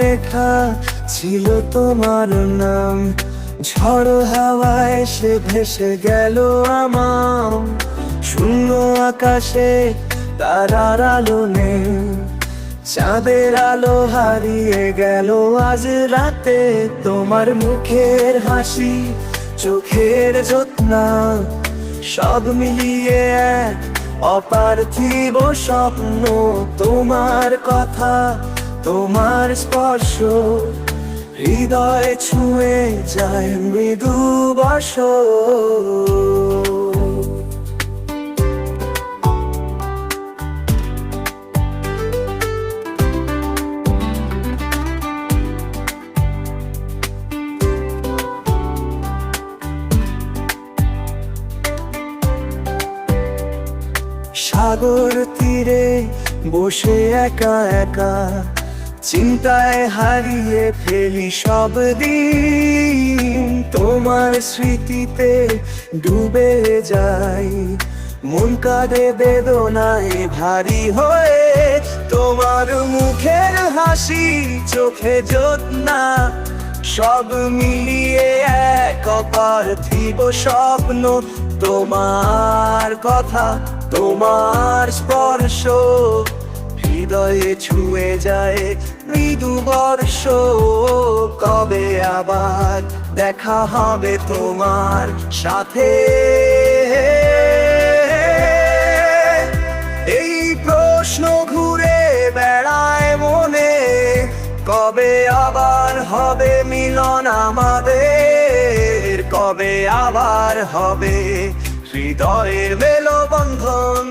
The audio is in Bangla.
লেখা ছিল তোমার নাম। ঝড় হাওয়ায় সে ভেসে গেল আমার। শূন্য আকাশে তারার আলো চাঁদের আলো হারিয়ে গেল আজ রাতে। তোমার মুখের হাসি, চোখের যত্না, সব মিলিয়ে এক অপার্থিব স্বপ্ন তোমার কথা তোমার স্পর্শ। হৃদয় ছুঁয়ে যায় মৃদু বর্ষ। সাগর তীরে বসে একা একা চিন্তায় হারিয়ে ফেলি সব দিন। তোমার স্মৃতিতে ডুবে যাই, মন কাঁদে বেদনায় ভারী হয়ে। তোমার মুখের হাসি, চোখে যত্না, সব মিলিয়ে এক অপার্থিব স্বপ্ন। তোমার কথা তোমার স্পর্শ, হৃদয়ে ছুঁয়ে যায় মৃদু বর্ষ। কবে আবার দেখা হবে তোমার সাথে? এই প্রশ্ন ঘুরে বেড়ায় মনে, কবে আবার হবে মিলন আমাদের? কবে আবার হবে হৃদয়ে মেলো বন্ধন